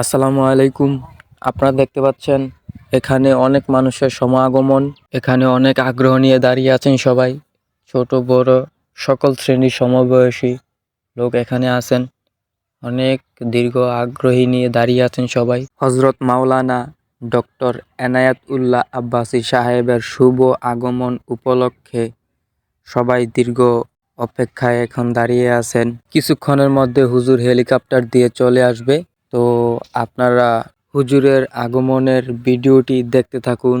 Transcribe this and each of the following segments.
আসসালামু আলাইকুম। আপনারা দেখতে পাচ্ছেন, এখানে অনেক মানুষের সমাগমন, এখানে অনেক আগ্রহ নিয়ে দাঁড়িয়ে আছেন সবাই। ছোট, বড়, সকল শ্রেণির সমবয়সী লোক এখানে আছেন। অনেক দীর্ঘ আগ্রহী নিয়ে দাঁড়িয়ে আছেন সবাই। হজরত মাওলানা ডক্টর এনায়াত উল্লাহ আব্বাসী সাহেবের শুভ আগমন উপলক্ষে সবাই দীর্ঘ অপেক্ষায় এখন দাঁড়িয়ে আছেন। কিছুক্ষণের মধ্যে হুজুর হেলিকপ্টার দিয়ে চলে আসবে। তো আপনারা হুজুরের আগমনের ভিডিওটি দেখতে থাকুন।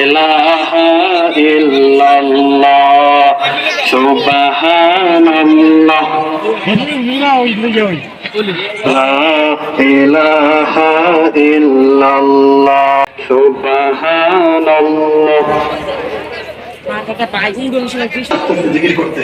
ইলাহা ইল্লাল্লাহ সুবহানাল্লাহ। লা ইলাহা ইল্লাল্লাহ সুবহানাল্লাহ। পাইছি বলছিল জিকির করতে।